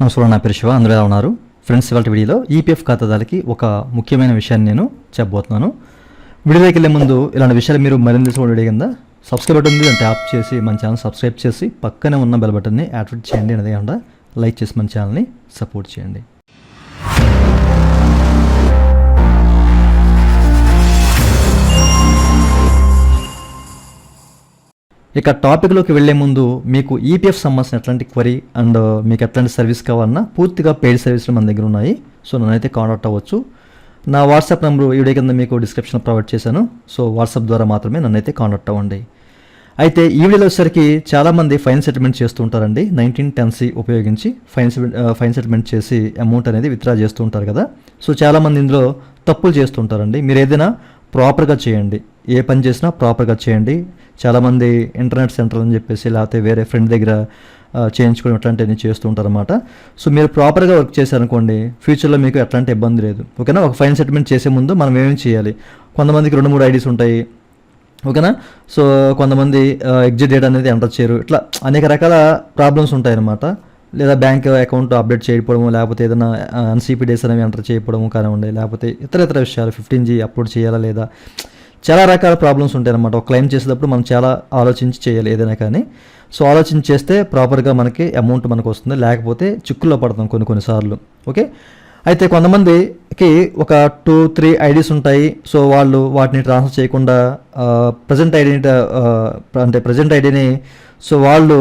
నమస్కారం నా పేరు శివ అందరూ ఎలా ఉన్నారు? ఫ్రెండ్స్ ఇవాళ వీడియోలో ఈపీఎఫ్ ఖాతాదారులకి ఒక ముఖ్యమైన విషయాన్ని నేను చెప్పబోతున్నాను. వీడియోలోకి వెళ్ళే ముందు ఇలాంటి విషయాలు మీరు మరింత తెలుసుకోవడం వీడియో కింద సబ్స్క్రైబ్ బటన్ ఉంది ట్యాప్ చేసి మన ఛానల్ సబ్స్క్రైబ్ చేసి పక్కనే ఉన్న బెల్ బటన్ని యాక్టివేట్ చేయండి అదే కాకుండా లైక్ చేసి మన ఛానల్ని సపోర్ట్ చేయండి. ఇక టాపిక్లోకి వెళ్ళే ముందు మీకు ఈపీఎఫ్ సంబంధించిన ఎట్లాంటి క్వరీ అండ్ uh, మీకు ఎట్లాంటి సర్వీస్ కావాలన్నా పూర్తిగా పెయిడ్ సర్వీసులు మన దగ్గర ఉన్నాయి. సో నన్నైతే కాంటాక్ట్ అవ్వచ్చు. నా వాట్సాప్ నెంబర్ ఈ వీడియో కింద మీకు డిస్క్రిప్షన్ ప్రొవైడ్ చేశాను. సో వాట్సాప్ ద్వారా మాత్రమే నన్నైతే కాంటాక్ట్ అవ్వండి. అయితే ఈ వీడియోలో వచ్చేసరికి చాలామంది ఫైన్ సెటిల్మెంట్ చేస్తూ ఉంటారండి. నైన్టీన్ టెన్సీ ఉపయోగించి ఫైన్ ఫైన్ సెటిల్మెంట్ చేసి అమౌంట్ అనేది విత్డ్రా చేస్తూ ఉంటారు కదా. సో చాలామంది ఇందులో తప్పులు చేస్తుంటారండి మీరు ఏదైనా ప్రాపర్గా చేయండి. ఏ పని చేసినా ప్రాపర్గా చేయండి. చాలామంది ఇంటర్నెట్ సెంటర్ అని చెప్పేసి లేకపోతే వేరే ఫ్రెండ్ దగ్గర చేయించుకుని చేయించుకోవడం ఇట్లాంటివన్నీ చేస్తూ ఉంటారన్నమాట. సో మీరు ప్రాపర్గా వర్క్ చేశారనుకోండి ఫ్యూచర్లో మీకు ఎట్లాంటి ఇబ్బంది లేదు. ఓకేనా? ఒక ఫైన్ సెటిల్మెంట్ చేసే ముందు మనం ఏమేమి చేయాలి? కొంతమందికి రెండు మూడు ఐడీస్ ఉంటాయి. ఓకేనా? సో కొంతమంది ఎగ్జిట్ డేట్ అనేది ఎంటర్ చేయరు. ఇట్లా అనేక రకాల ప్రాబ్లమ్స్ ఉంటాయన్నమాట. లేదా బ్యాంక్ అకౌంట్ అప్డేట్ చేయకపోవడము లేకపోతే ఏదైనా అన్సీపీ డేస్ అనేవి ఎంటర్ చేయకపోవడము కానివ్వండి లేకపోతే ఇతర ఇతర విషయాలు ఫిఫ్టీన్ జీ అప్లోడ్ చేయాలా లేదా చాలా రకాల ప్రాబ్లమ్స్ ఉంటాయన్నమాట. ఒక క్లెయిమ్ చేసేటప్పుడు మనం చాలా ఆలోచించి చేయాలి ఏదైనా కానీ. సో ఆలోచించి చేస్తే ప్రాపర్గా మనకి అమౌంట్ మనకు వస్తుంది లేకపోతే చిక్కుల్లో పడతాం కొన్ని కొన్నిసార్లు ఓకే అయితే కొంతమందికి ఒక టూ త్రీ ఐడీస్ ఉంటాయి. సో వాళ్ళు వాటిని ట్రాన్స్ఫర్ చేయకుండా ప్రజెంట్ ఐడిని అంటే ప్రజెంట్ ఐడిని సో వాళ్ళు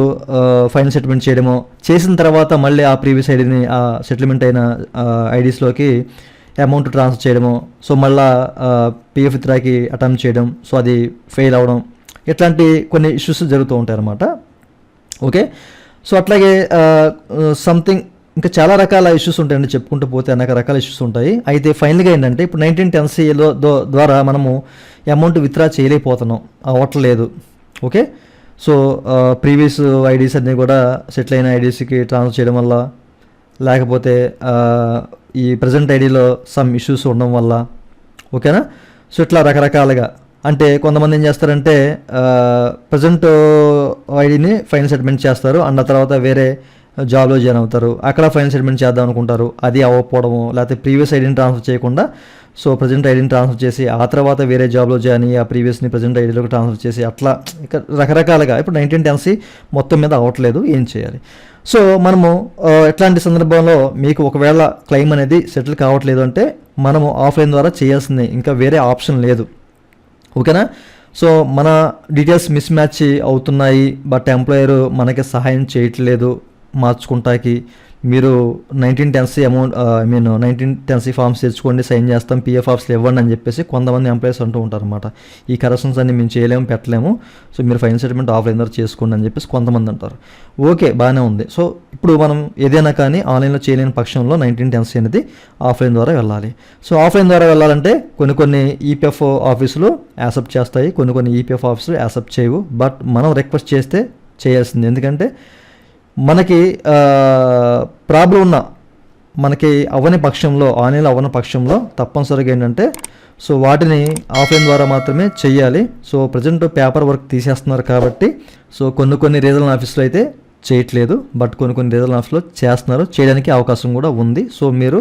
ఫైనల్ సెటిల్మెంట్ చేయడము. చేసిన తర్వాత మళ్ళీ ఆ ప్రీవియస్ ఐడిని ఆ సెటిల్మెంట్ అయిన ఐడీస్లోకి అమౌంట్ ట్రాన్స్ఫర్ చేయడము. సో మళ్ళా పిఎఫ్ ఇత్రాకి అటెంప్ట్ చేయడం. సో అది ఫెయిల్ అవ్వడం ఇట్లాంటి కొన్ని ఇష్యూస్ జరుగుతూ ఉంటాయి అన్నమాట ఓకే? సో అట్లాగే సంథింగ్ ఇంకా చాలా రకాల ఇష్యూస్ ఉంటాయండి చెప్పుకుంటూ పోతే అనేక రకాల ఇష్యూస్ ఉంటాయి. అయితే ఫైనల్గా ఏంటంటే ఇప్పుడు నైన్టీన్ టెన్సీలో ద్వారా మనము అమౌంట్ విత్డ్రా చేయలేకపోతున్నాం. అవ్వట్లేదు ఓకే సో ప్రీవియస్ ఐడీస్ అన్నీ కూడా సెటిల్ అయిన ఐడీస్కి ట్రాన్స్ఫర్ చేయడం వల్ల లేకపోతే ఈ ప్రజెంట్ ఐడిలో సమ్ ఇష్యూస్ ఉండడం వల్ల ఓకేనా సో ఇట్లా రకరకాలుగా. అంటే కొంతమంది ఏం చేస్తారంటే ప్రజెంట్ ఐడిని ఫైనల్ సెటిల్మెంట్ చేస్తారు. అండ్ ఆ తర్వాత వేరే జాబ్లో జాయిన్ అవుతారు. అక్కడ ఫైనల్ సెటిల్మెంట్ చేద్దాం అనుకుంటారు. అది అవ్వకపోవడము లేకపోతే ప్రీవియస్ ఐడిని ట్రాన్స్ఫర్ చేయకుండా సో ప్రజెంట్ ఐడిని ట్రాన్స్ఫర్ చేసి ఆ తర్వాత వేరే జాబ్లో జాయిన్ అయ్యి ఆ ప్రీవియస్ని ప్రజెంట్ ఐడిలోకి ట్రాన్స్ఫర్ చేసి అట్లా ఇక రకరకాలుగా ఇప్పుడు నైన్టీన్ టెన్సీ మొత్తం మీద అవ్వట్లేదు ఏం చేయాలి? సో మనము ఎట్లాంటి సందర్భంలో మీకు ఒకవేళ క్లెయిమ్ అనేది సెటిల్ కావట్లేదు అంటే మనము ఆఫ్లైన్ ద్వారా చేయాల్సిందే. ఇంకా వేరే ఆప్షన్ లేదు. ఓకేనా? సో మన డీటెయిల్స్ మిస్ మ్యాచ్ అవుతున్నాయి బట్ ఎంప్లాయర్ మనకి సహాయం చేయట్లేదు. మార్చుకుంటాకి. మీరు nineteen ten C amount I mean nineteen ten C forms తెచ్చుకోండి సైన్ చేస్తాం పిఎఫ్ ఆఫ్స్లు ఇవ్వండి అని చెప్పేసి కొంతమంది ఎంప్లాయీస్ అంటూ ఉంటారు అనమాట ఈ కరెక్షన్స్ అన్ని మేము చేయలేము పెట్టలేము. సో మీరు ఫైన్ సెటిల్మెంట్ ఆఫ్లైన్ ద్వారా చేసుకోండి అని చెప్పేసి కొంతమంది అంటారు. ఓకే బాగానే ఉంది. సో ఇప్పుడు మనం ఏదైనా కానీ ఆన్లైన్లో చేయలేని పక్షంలో నైన్టీన్ టెన్సీ అనేది ఆఫ్లైన్ ద్వారా వెళ్ళాలి. సో ఆఫ్లైన్ ద్వారా వెళ్ళాలంటే కొన్ని కొన్ని ఈపీఎఫ్ ఆఫీసులు యాక్సెప్ట్ చేస్తాయి కొన్ని కొన్ని ఈపీఎఫ్ ఆఫీసులు యాక్సెప్ట్ చేయవు. బట్ మనం రిక్వెస్ట్ చేస్తే చేయాల్సింది. ఎందుకంటే మనకి ప్రాబ్లం ఉన్న మనకి అవ్వని పక్షంలో ఆన్లైన్లో అవ్వని పక్షంలో తప్పనిసరిగా ఏంటంటే సో వాటిని ఆఫ్లైన్ ద్వారా మాత్రమే చేయాలి సో ప్రజెంట్ పేపర్ వర్క్ తీసేస్తున్నారు కాబట్టి సో కొన్ని కొన్ని రీజనల్ ఆఫీసులు అయితే చేయట్లేదు. బట్ కొన్ని కొన్ని రీజనల్ ఆఫీస్లో చేస్తున్నారు. చేయడానికి అవకాశం కూడా ఉంది. సో మీరు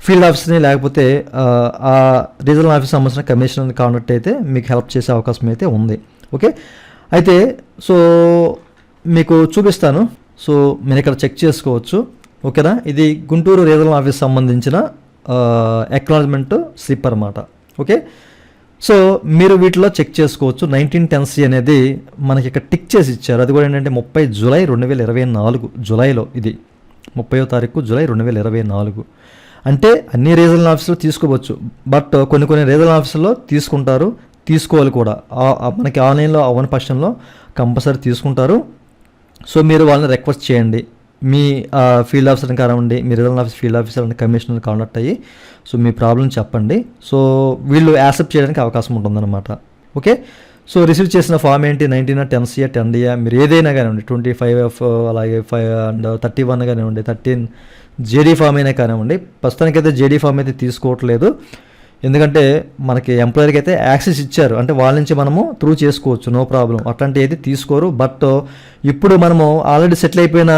ఫీల్డ్ ఆఫీస్ని లేకపోతే ఆ, రీజనల్ ఆఫీస్ సంబంధించిన కమిషనర్ కాంటాక్ట్ అయితే మీకు హెల్ప్ చేసే అవకాశం అయితే ఉంది. ఓకే? అయితే సో మీకు చూపిస్తాను. సో మీరు ఇక్కడ చెక్ చేసుకోవచ్చు. ఓకేనా ఇది గుంటూరు రీజనల్ ఆఫీస్ సంబంధించిన ఎక్నాలజ్మెంట్ స్లిప్ అనమాట ఓకే సో మీరు వీటిలో చెక్ చేసుకోవచ్చు. నైన్టీన్ టెన్ సి అనేది మనకి ఇక్కడ టిక్ చేసి ఇచ్చారు. అది కూడా ఏంటంటే ముప్పై జూలై రెండు వేల ఇరవై నాలుగు జూలైలో ఇది. ముప్పయో తారీఖు జూలై రెండు వేల ఇరవై నాలుగు. అంటే అన్ని రీజనల్ ఆఫీసులో తీసుకోవచ్చు. బట్ కొన్ని కొన్ని రీజనల్ ఆఫీసుల్లో తీసుకుంటారు. తీసుకోవాలి కూడా. మనకి ఆన్లైన్లో అవని పక్షంలో కంపల్సరీ తీసుకుంటారు. సో మీరు వాళ్ళని రిక్వెస్ట్ చేయండి. మీ ఆ, ఫీల్డ్ ఆఫీసర్ని కానివ్వండి మీ regional office field officer and commissioner contact అయ్యి సో మీ ప్రాబ్లం చెప్పండి. సో వీళ్ళు యాక్సెప్ట్ చేయడానికి అవకాశం ఉంటుందన్నమాట. ఓకే సో రిసీవ్ చేసిన ఫామ్ ఏంటి? నైన్టీన్ టెన్ సియా టెన్ డియా మీరు ఏదైనా కానివ్వండి ట్వంటీ ఫైవ్ ఎఫ్ అలాగే ఫైవ్ అండ్ థర్టీ వన్ కానివ్వండి థర్టీన్ జేడీ ఫామ్ అయినా కానివ్వండి ప్రస్తుతానికైతే జేడీ ఫామ్ అయితే తీసుకోవట్లేదు. ఎందుకంటే మనకి ఎంప్లాయర్కి అయితే యాక్సెస్ ఇచ్చారు. అంటే వాళ్ళ నుంచి మనము త్రూ చేసుకోవచ్చు. నో ప్రాబ్లం అట్లాంటి అయితే తీసుకోరు. బట్ ఇప్పుడు మనము ఆల్రెడీ సెటిల్ అయిపోయిన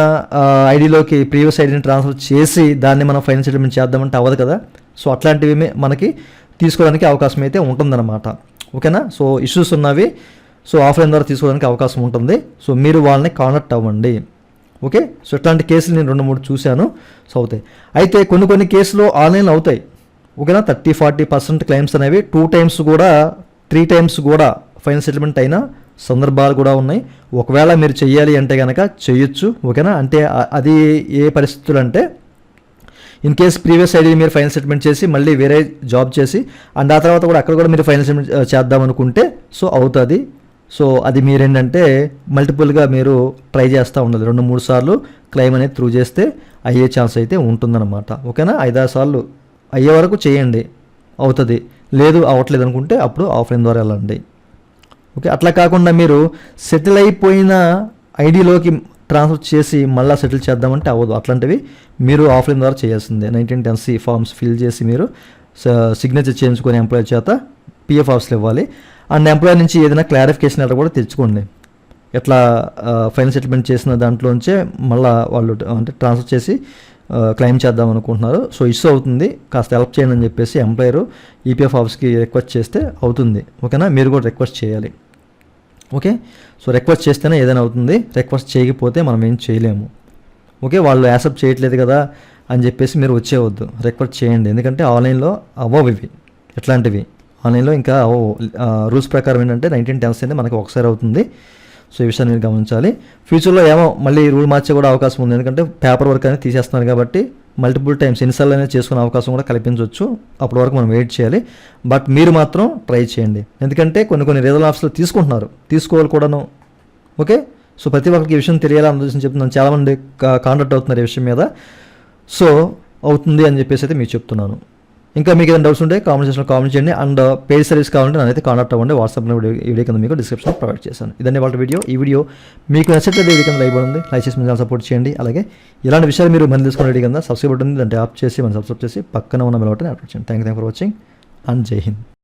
ఐడిలోకి ప్రీవియస్ ఐడిని ట్రాన్స్ఫర్ చేసి దాన్ని మనం ఫైనల్ సెటిల్మెంట్ చేద్దామంటే అవ్వదు కదా. సో అట్లాంటివి మనకి తీసుకోవడానికి అవకాశం అయితే ఉంటుందన్నమాట. ఓకేనా? సో ఇష్యూస్ ఉన్నవి సో ఆఫ్లైన్ ద్వారా తీసుకోవడానికి అవకాశం ఉంటుంది. సో మీరు వాళ్ళని కాంటాక్ట్ అవ్వండి. ఓకే సో ఇట్లాంటి కేసులు నేను రెండు మూడు చూశాను. సో అవుతాయి. అయితే కొన్ని కొన్ని కేసులు ఆన్లైన్లో అవుతాయి. ఓకేనా? థర్టీ ఫార్టీ పర్సెంట్ క్లెయిమ్స్ అనేవి టూ టైమ్స్ కూడా త్రీ టైమ్స్ కూడా ఫైనల్ సెటిల్మెంట్ అయిన సందర్భాలు కూడా ఉన్నాయి. ఒకవేళ మీరు చేయాలి అంటే కనుక చేయొచ్చు ఓకేనా? అంటే అది ఏ పరిస్థితులు అంటే ఇన్ కేస్ ప్రీవియస్ ఐడి మీరు ఫైనల్ సెటిల్మెంట్ చేసి మళ్ళీ వేరే జాబ్ చేసి అండ్ ఆ తర్వాత కూడా అక్కడ కూడా మీరు ఫైనల్ సెటిల్మెంట్ చేద్దాం అనుకుంటే సో అవుతుంది. సో అది మీరేంటంటే మల్టిపుల్గా మీరు ట్రై చేస్తూ ఉండాలి. రెండు మూడు సార్లు క్లెయిమ్ అనేది త్రూ చేస్తే అయ్యే ఛాన్స్ అయితే ఉంటుందన్నమాట. ఓకేనా? ఐదారు సార్లు అయ్యే వరకు చేయండి. అవుతుంది. లేదు అవ్వట్లేదు అనుకుంటే అప్పుడు ఆఫ్లైన్ ద్వారా వెళ్ళండి. ఓకే? అట్లా కాకుండా మీరు సెటిల్ అయిపోయిన ఐడిలోకి ట్రాన్స్ఫర్ చేసి మళ్ళీ సెటిల్ చేద్దామంటే అవ్వదు. అట్లాంటివి మీరు ఆఫ్లైన్ ద్వారా చేయాల్సిందే. Nineteen ten C forms fill చేసి మీరు సిగ్నేచర్ చేయించుకొని ఎంప్లాయర్ చేత పిఎఫ్ ఆఫీస్లు ఇవ్వాలి. అండ్ ఎంప్లాయర్ నుంచి ఏదైనా క్లారిఫికేషన్ లెటర్ కూడా తెచ్చుకోండి. ఎట్లా ఫైనల్ సెటిల్మెంట్ చేసిన దాంట్లోంచే మళ్ళీ వాళ్ళు అంటే ట్రాన్స్ఫర్ చేసి క్లెయిమ్ చేద్దాం అనుకుంటున్నారు. సో ఇష్యూ అవుతుంది. కాస్త హెల్ప్ చేయండి అని చెప్పేసి ఎంప్లాయర్ ఈపీఎఫ్ ఆఫీస్కి రిక్వెస్ట్ చేస్తే అవుతుంది. ఓకేనా? మీరు కూడా రిక్వెస్ట్ చేయాలి. ఓకే? సో రిక్వెస్ట్ చేస్తేనే ఏదైనా అవుతుంది. రిక్వెస్ట్ చేయకపోతే మనం ఏం చేయలేము. ఓకే? వాళ్ళు యాక్సెప్ట్ చేయట్లేదు కదా అని చెప్పేసి మీరు వచ్చేవద్దు రిక్వెస్ట్ చేయండి. ఎందుకంటే ఆన్లైన్లో అవ్వవు ఇవి. ఎట్లాంటివి? ఆన్లైన్లో ఇంకా అవ్వవు. రూల్స్ ప్రకారం ఏంటంటే నైన్టీన్ టెన్స్ అయితే మనకి ఒకసారి అవుతుంది. సో ఈ విషయాన్ని మీరు గమనించాలి. ఫ్యూచర్లో ఏమో మళ్ళీ రూల్ మార్చే కూడా అవకాశం ఉంది. ఎందుకంటే పేపర్ వర్క్ అనేది తీసేస్తున్నారు కాబట్టి మల్టిపుల్ టైమ్స్ ఎన్నిసార్లు అనేది చేసుకునే అవకాశం కూడా కల్పించవచ్చు. అప్పటి వరకు మనం వెయిట్ చేయాలి. బట్ మీరు మాత్రం ట్రై చేయండి. ఎందుకంటే కొన్ని కొన్ని రీజనల్ ఆఫీసులు తీసుకుంటున్నారు. తీసుకోవాలి కూడాను. ఓకే సో ప్రతి ఒక్కరికి ఈ విషయం తెలియాలని ఉద్దేశం చెప్తున్నాను. చాలామంది కాంటాక్ట్ అవుతున్నారు ఈ విషయం మీద. సో అవుతుంది అని చెప్పేసి అయితే మీకు చెప్తున్నాను. ఇంకా మీకు ఏదైనా డౌట్స్ ఉంటే కామెంట్ సెక్షన్లో కామెంట్ చేయండి. అండ్ పేజ్ సర్వీస్ కావాలంటే నన్నైతే కాంటాక్ట్ అవ్వండి. వాట్సాప్లో వీడియో ఈ వీడియో కింద మీకు డిస్క్రిప్షన్ ప్రొవైడ్ చేశాను ఇదండి వాళ్ళ వీడియో ఈ వీడియో మీకు నచ్చితే వీడియో కింద లైక్ ఉంది. లైక్ చేసి మీరు సపోర్ట్ చేయండి. అలాగే ఇలాంటి విషయాలు మీరు మంది తెలుసుకునే వీడియో కింద సబ్స్క్రైబ్ ఉంటుంది దాన్ని ట్యాప్ చేసి మనం సబ్స్క్రైబ్ చేసి పక్కన ఉన్న బెల్ బటన్ చేయండి. Thank you for watching and Jai Hind